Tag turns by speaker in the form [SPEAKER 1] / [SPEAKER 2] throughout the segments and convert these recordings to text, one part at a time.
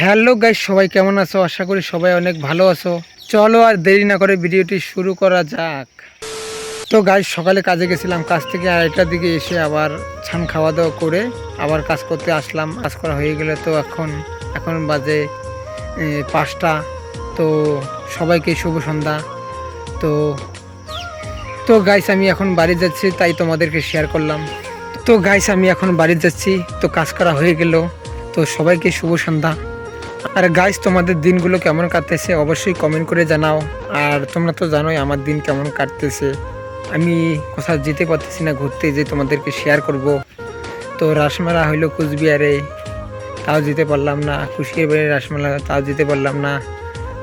[SPEAKER 1] Hello guys সবাই কেমন আছো? আশা করি সবাই অনেক ভালো আছো। চলো আর দেরি না করে ভিডিওটি শুরু করা যাক। তো গাইস সকালে কাজে গেছিলাম, কাজ থেকে আড়াইটার দিকে এসে আবার ছান খাওয়া দাওয়া করে আবার কাজ করতে আসলাম। কাজ করা হয়ে গেলে তো এখন এখন বাজে পাঁচটা। তো সবাইকে শুভ সন্ধ্যা। তো তো গাইস আমি এখন বাড়ি যাচ্ছি, তাই তোমাদেরকে শেয়ার করলাম। তো গাইস আমি এখন বাড়ি যাচ্ছি, তো কাজ করা হয়ে গেল। তো সবাইকে শুভ সন্ধ্যা। আর গাইস তোমাদের দিনগুলো কেমন কাটতেছে অবশ্যই কমেন্ট করে জানাও। আর তোমরা তো জানোই আমার দিন কেমন কাটতেছে। আমি কোথাও যেতে পারতেছি না, ঘুরতে যে তোমাদেরকে শেয়ার করব। তো রাসমেলা হইল কুচবিহারে, তাও যেতে পারলাম না। কুশিয়ার রাসমেলা, তাও যেতে পারলাম না।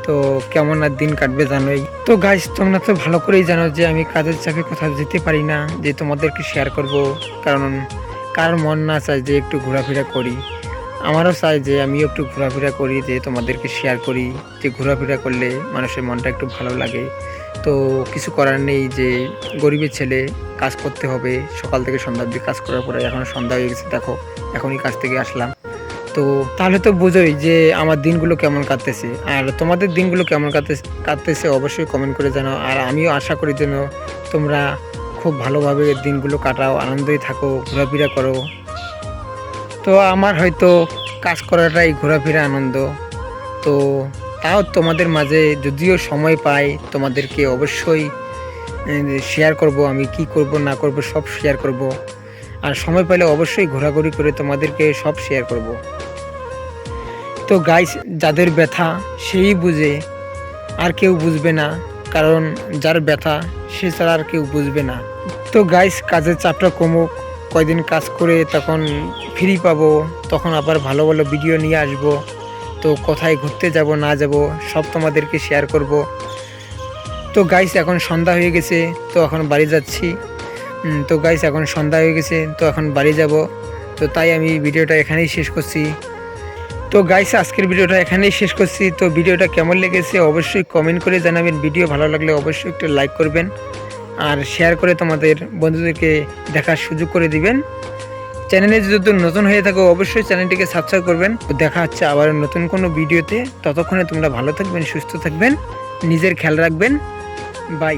[SPEAKER 1] তো কেমন আর দিন কাটবে জানোই। তো গাইস তোমরা তো ভালো করেই জানো যে আমি কাজের চাপে কোথাও যেতে পারি না, যে তোমাদেরকে শেয়ার করব। কারণ কার মন না চায় যে একটু ঘোরাফেরা করি। আমারও চাই যে আমিও একটু ঘোরাফেরা করি, যে তোমাদেরকে শেয়ার করি, যে ঘোরাফেরা করলে মানুষের মনটা একটু ভালো লাগে। তো কিছু করার নেই যে গরিবের ছেলে কাজ করতে হবে, সকাল থেকে সন্ধ্যা অবধি কাজ করার পরে এখন সন্ধ্যা হয়ে গেছে, দেখো, এখনই কাজ থেকে আসলাম। তো তাহলে তো বোঝোই যে আমার দিনগুলো কেমন কাটতেছে। আর তোমাদের দিনগুলো কেমন কাটতেছে কাটতেছে অবশ্যই কমেন্ট করে জানাও। আর আমিও আশা করি যেন তোমরা খুব ভালোভাবে দিনগুলো কাটাও, আনন্দই থাকো, ঘোরাফেরা করো। তো আমার হয়তো কাজ করাটাই ঘোরাফেরা আনন্দ। তো তাও তোমাদের মাঝে যদিও সময় পাই, তোমাদেরকে অবশ্যই শেয়ার করব আমি কি করব, না করব, সব শেয়ার করব। আর সময় পেলে অবশ্যই ঘোরাঘুরি করে তোমাদেরকে সব শেয়ার করব। তো গাইস যাদের ব্যথা, সেই বুঝে, আর কেউ বুঝবে না, কারণ যার ব্যথা, সে ছাড়া আর কেউ বুঝবে না। তো গাইস কাজের চাপটা কমুক। কয়দিন কাজ করে তখন ফ্রি পাবো, তখন আবার ভালো ভালো ভিডিও নিয়ে আসব। তো কোথায় ঘুরতে যাব, না যাব, সব তোমাদেরকে শেয়ার করব। তো গাইস এখন সন্ধ্যা হয়ে গেছে, তো এখন বাড়ি যাচ্ছি। তো গাইস এখন সন্ধ্যা হয়ে গেছে, তো এখন বাড়ি যাব। তো তাই আমি ভিডিওটা এখানেই শেষ করছি। তো গাইস আজকের ভিডিওটা এখানেই শেষ করছি। তো ভিডিওটা কেমন লেগেছে, অবশ্যই কমেন্ট করে জানাবেন। ভিডিও ভালো লাগলে অবশ্যই একটু লাইক করবেন। আর শেয়ার করে তোমাদের বন্ধুদেরকে দেখার সুযোগ করে দিবেন। চ্যানেলে যদি নতুন হয়ে থাকো, অবশ্যই চ্যানেলটিকে সাবস্ক্রাইব করবেন। দেখা হচ্ছে আবার নতুন কোনো ভিডিওতে ততক্ষণে তোমরা ভালো থাকবেন, সুস্থ থাকবেন। নিজের খেয়াল রাখবেন। বাই